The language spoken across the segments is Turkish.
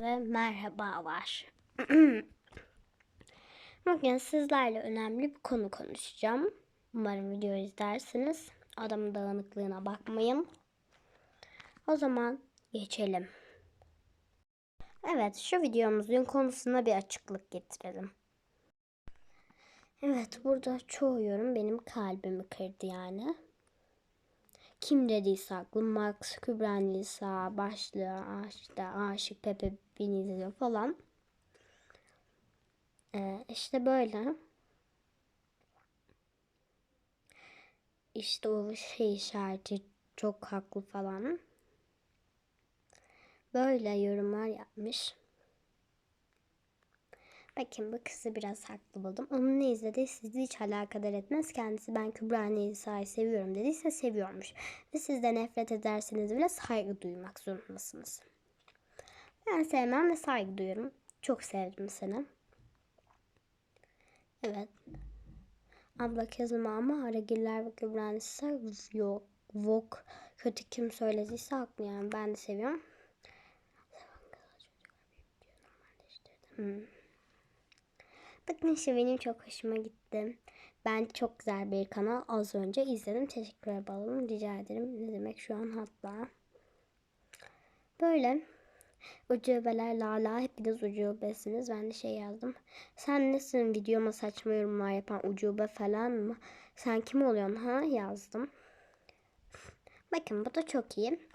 ve merhabalar. Bugün sizlerle önemli bir konu konuşacağım. Umarım video izlersiniz. Adamın dağınıklığına bakmayın. O zaman geçelim. Evet, şu videomuzun konusuna bir açıklık getirelim. Evet, burada çoğu yorum benim kalbimi kırdı yani. Kim dediyse aklım Max, Kübra Nisa, başlığı, işte Aşık, Pepe Binizli falan. Ee, işte böyle. İşte o şey işareti çok haklı falan. Böyle yorumlar yapmış. Bakın bu kızı biraz haklı buldum. Onun ne izlediği sizi hiç alakadar etmez. Kendisi ben Kübra Nisa'yı seviyorum dediyse seviyormuş. Ve siz de nefret ederseniz bile saygı duymak zorundasınız. Ben sevmem ve saygı duyuyorum. Çok sevdim seni. Evet. Abla kızma ama Aragiller ve Kübra Nisa yok. Vok kötü kim söylediyse haklı yani. Ben de seviyorum. Hmm. Bakın işte benim çok hoşuma gitti. Ben çok güzel bir kanal az önce izledim. Teşekkür ederim. Rica ederim. Ne demek şu an hatta. Böyle ucubeler lala hepiniz ucubesiniz. Ben de şey yazdım. Sen nesin videoma saçma yorumlar yapan ucube falan mı? Sen kim oluyorsun ha yazdım. Bakın bu da çok iyi.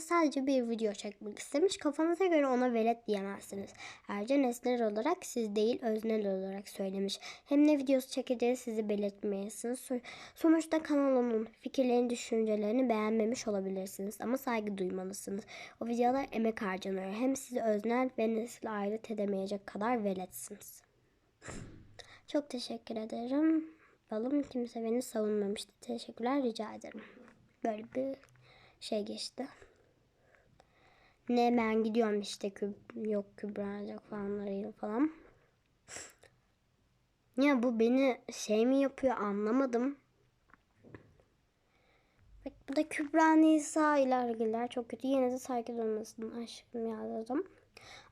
Sadece bir video çekmek istemiş. Kafanıza göre ona velet diyemezsiniz. Ayrıca nesnel olarak siz değil öznel olarak söylemiş. Hem ne videosu çekeceği sizi belirtmeyesiniz. Sonuçta kanalımın fikirlerini, düşüncelerini beğenmemiş olabilirsiniz. Ama saygı duymalısınız. O videolar emek harcanıyor. Hem sizi öznel ve nesil ayırt edemeyecek kadar veletsiniz. Çok teşekkür ederim. Balım kimse beni savunmamıştı. Teşekkürler rica ederim. Böyle bir şey geçti. Ne ben gidiyorum işte küb yok Kübra'cak falanlarıyla falan. Ya bu beni şey mi yapıyor anlamadım. Bak bu da Kübra Nisa ile çok kötü. Yine de saygı duymasın aşkım yazdım.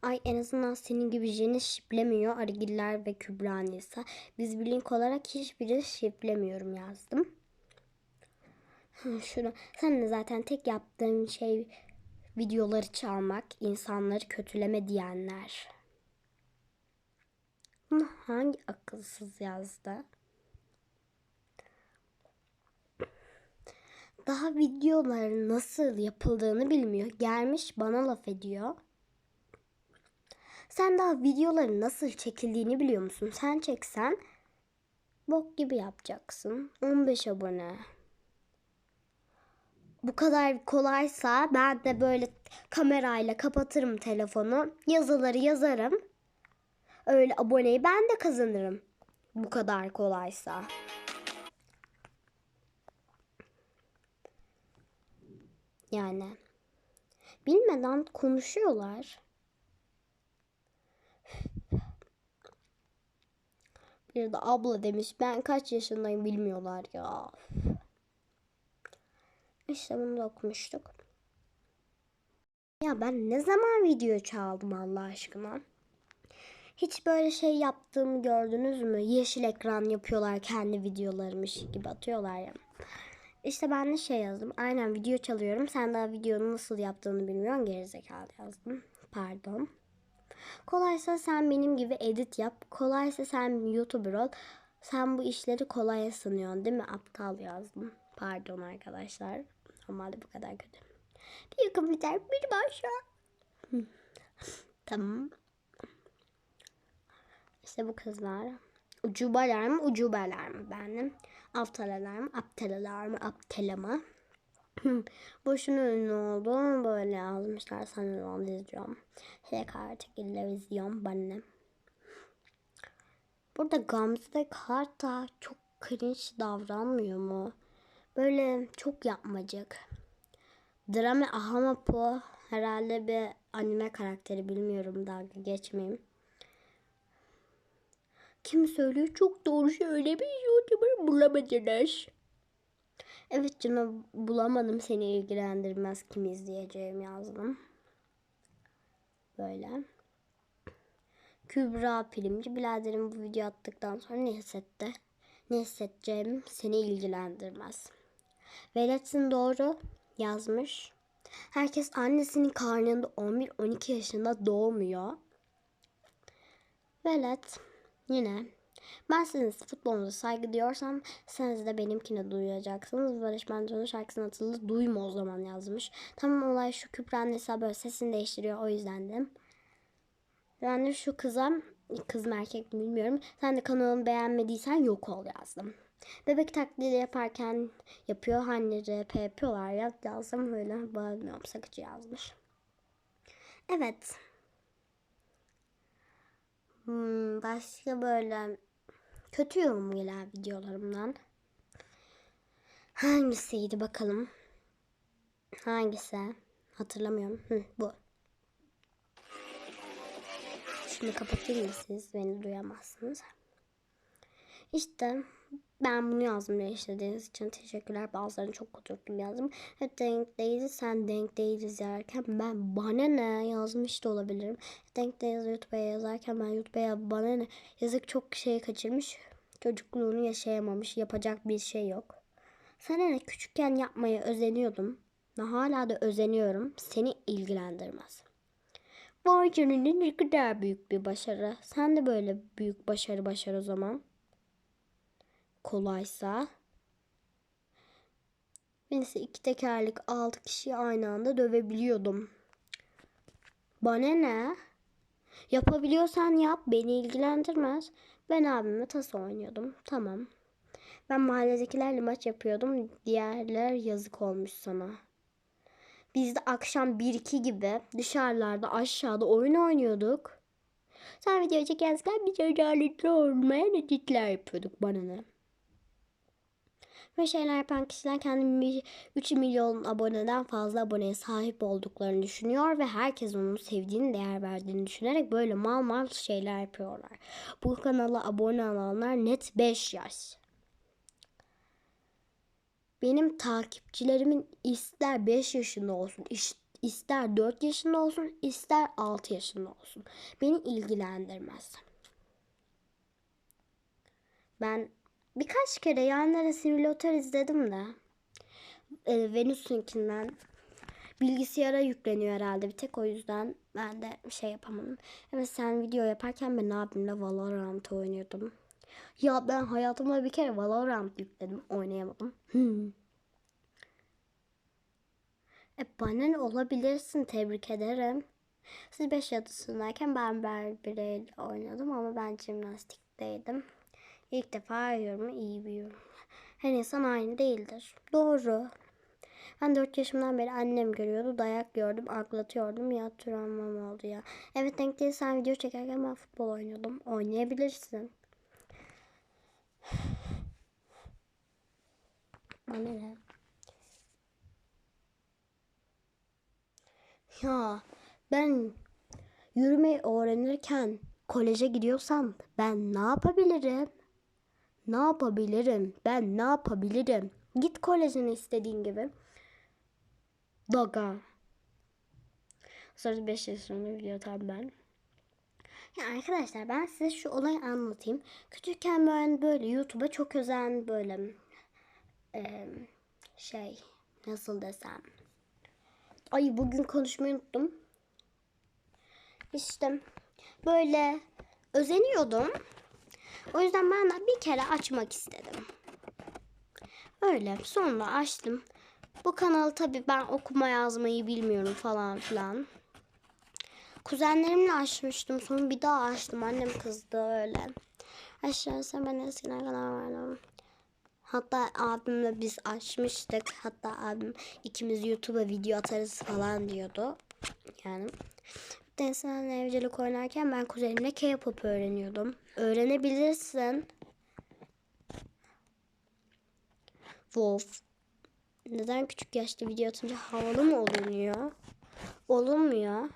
Ay en azından senin gibi jeni şiplemiyor Argiller ve Kübra Nisa. Biz Blink olarak hiçbiri şiplemiyorum yazdım. Şurada. Sen de zaten tek yaptığın şey videoları çalmak, insanları kötüleme diyenler. Bunu hangi akılsız yazdı? Daha videoların nasıl yapıldığını bilmiyor. Gelmiş bana laf ediyor. Sen daha videoların nasıl çekildiğini biliyor musun? Sen çeksen bok gibi yapacaksın. 15 abone bu kadar kolaysa ben de böyle kamerayla kapatırım telefonu. Yazıları yazarım. Öyle aboneyi ben de kazanırım. Bu kadar kolaysa. Yani bilmeden konuşuyorlar. Bir de abla demiş ben kaç yaşındayım bilmiyorlar ya. İşte bunu da okumuştuk. Ya ben ne zaman video çaldım Allah aşkına? Hiç böyle şey yaptığımı gördünüz mü? Yeşil ekran yapıyorlar kendi videolarmış gibi atıyorlar ya. İşte ben de şey yazdım. Aynen video çalıyorum. Sen daha videonun nasıl yaptığını bilmiyorsun. Gerizekalı yazdım. Pardon. Kolaysa sen benim gibi edit yap. Kolaysa sen YouTuber ol. Sen bu işleri kolay sanıyorsun değil mi? Aptal yazdım. Pardon arkadaşlar. Normalde bu kadar kötü. Bir yakın biter, bir başa. tamam. İşte bu kızlar. Ucubeler mi, ucubeler mi benim? Aptalalar mı, aptalalar mı, aptala mı? Boşuna ünlü oldu. Böyle yazmışlar. Sanırım izliyorum. Tek artık televizyon bana. Burada Gamze'de karta çok cringe davranmıyor mu? Böyle çok yapmacık. Drame Ahamapo herhalde bir anime karakteri bilmiyorum dalga geçmeyeyim. Kim söylüyor? Çok doğru söylemiş. YouTuber bulamadınız. Evet canım bulamadım seni ilgilendirmez kim izleyeceğim yazdım. böyle. Kübra Pilimci biraderim bu video attıktan sonra ne hissetti? Ne hissedeceğim seni ilgilendirmez. Velet'in doğru yazmış. Herkes annesinin karnında 11-12 yaşında doğmuyor. Velet yine ben sizin futbolunuza saygı diyorsam siz de benimkine duyacaksınız. Barış Manço'nun şarkısını hatırlı duyma o zaman yazmış. Tamam olay şu Kübra'nın hesabı böyle sesini değiştiriyor o yüzden dedim. Ben de şu kıza kız mı erkek mi bilmiyorum. Sen de kanalımı beğenmediysen yok ol yazdım. Bebek taklidi yaparken yapıyor. Hani RP yapıyorlar ya yazdım öyle bağırmıyorum sakıcı yazmış. Evet. Hmm, başka böyle kötü yorum gelen videolarımdan. Hangisiydi bakalım. Hangisi? Hatırlamıyorum. Hı, bu. Şunu kapatayım da siz beni duyamazsınız. İşte ben bunu yazdım değiştirdiğiniz için teşekkürler. Bazılarını çok kudurttum yazdım. Hep denk değiliz sen denk değiliz yazarken ben bana ne yazmış da olabilirim. Denk değiliz YouTube'a yazarken ben YouTube'a bana ne yazık çok şey kaçırmış. Çocukluğunu yaşayamamış. Yapacak bir şey yok. Sana ne küçükken yapmaya özeniyordum. Ve hala da özeniyorum. Seni ilgilendirmez. Vay canına ne kadar büyük bir başarı. Sen de böyle büyük başarı başar o zaman. Kolaysa. Neyse iki tekerlek altı kişiyi aynı anda dövebiliyordum. Bana ne? Yapabiliyorsan yap beni ilgilendirmez. Ben abimle tas oynuyordum. Tamam. Ben mahalledekilerle maç yapıyordum. Diğerler yazık olmuş sana. Biz de akşam 1-2 gibi dışarılarda aşağıda oyun oynuyorduk. Sen video çekerken biz özellikle olmayan editler yapıyorduk bana ne. Ve şeyler yapan kişiler kendi 3 milyon aboneden fazla aboneye sahip olduklarını düşünüyor ve herkes onu sevdiğini, değer verdiğini düşünerek böyle mal mal şeyler yapıyorlar. Bu kanala abone olanlar net 5 yaş. Benim takipçilerimin ister 5 yaşında olsun, ister 4 yaşında olsun, ister 6 yaşında olsun. Beni ilgilendirmez. Ben birkaç kere yanlara simülatör izledim de. E, Venüs'ünkinden bilgisayara yükleniyor herhalde bir tek o yüzden ben de şey yapamadım. Evet sen video yaparken ben abimle Valorant oynuyordum. Ya ben hayatımda bir kere Valorant yükledim. Oynayamadım. Hmm. E bana olabilirsin. Tebrik ederim. Siz 5 yadısındayken ben berbereyle oynadım ama ben jimnastikteydim. İlk defa yorumu iyi bir yorum. Her insan aynı değildir. Doğru. Ben 4 yaşımdan beri annem görüyordu. Dayak gördüm, aklatıyordum. Ya travmam oldu ya. Evet denk sen video çekerken ben futbol oynuyordum. Oynayabilirsin. Bana ne? Ya ben yürümeyi öğrenirken koleje gidiyorsam ben ne yapabilirim? Ne yapabilirim? Ben ne yapabilirim? Git kolejine istediğin gibi. Doga. Sonra 5 yaşında video tam ben. Ya arkadaşlar ben size şu olayı anlatayım. Küçükken ben böyle YouTube'a çok özen böyle e, şey nasıl desem. Ay bugün konuşmayı unuttum. İşte böyle özeniyordum. O yüzden ben de bir kere açmak istedim. Öyle sonra açtım. Bu kanalı tabii ben okuma yazmayı bilmiyorum falan filan. Kuzenlerimle açmıştım. Sonra bir daha açtım. Annem kızdı öyle. Aşağısı ben eskiden kadar vardım. Hatta abimle biz açmıştık. Hatta abim ikimiz YouTube'a video atarız falan diyordu. Yani. Densen evcilik oynarken ben kuzenimle K-pop öğreniyordum. Öğrenebilirsin. Wolf. Neden küçük yaşta video atınca havalı mı olunuyor? Olunmuyor.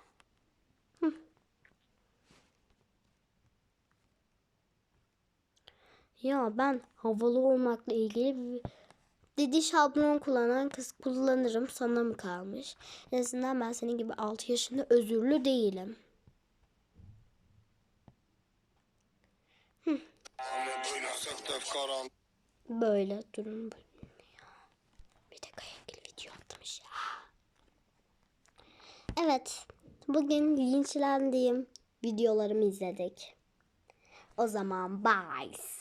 Ya ben havalı olmakla ilgili bir Dedi şablon kullanan kız kullanırım sana mı kalmış? En azından ben senin gibi 6 yaşında özürlü değilim. Böyle durum böyle. Bir de kayaklı video atmış ya. Evet. Bugün linçlendiğim videolarımı izledik. O zaman bye.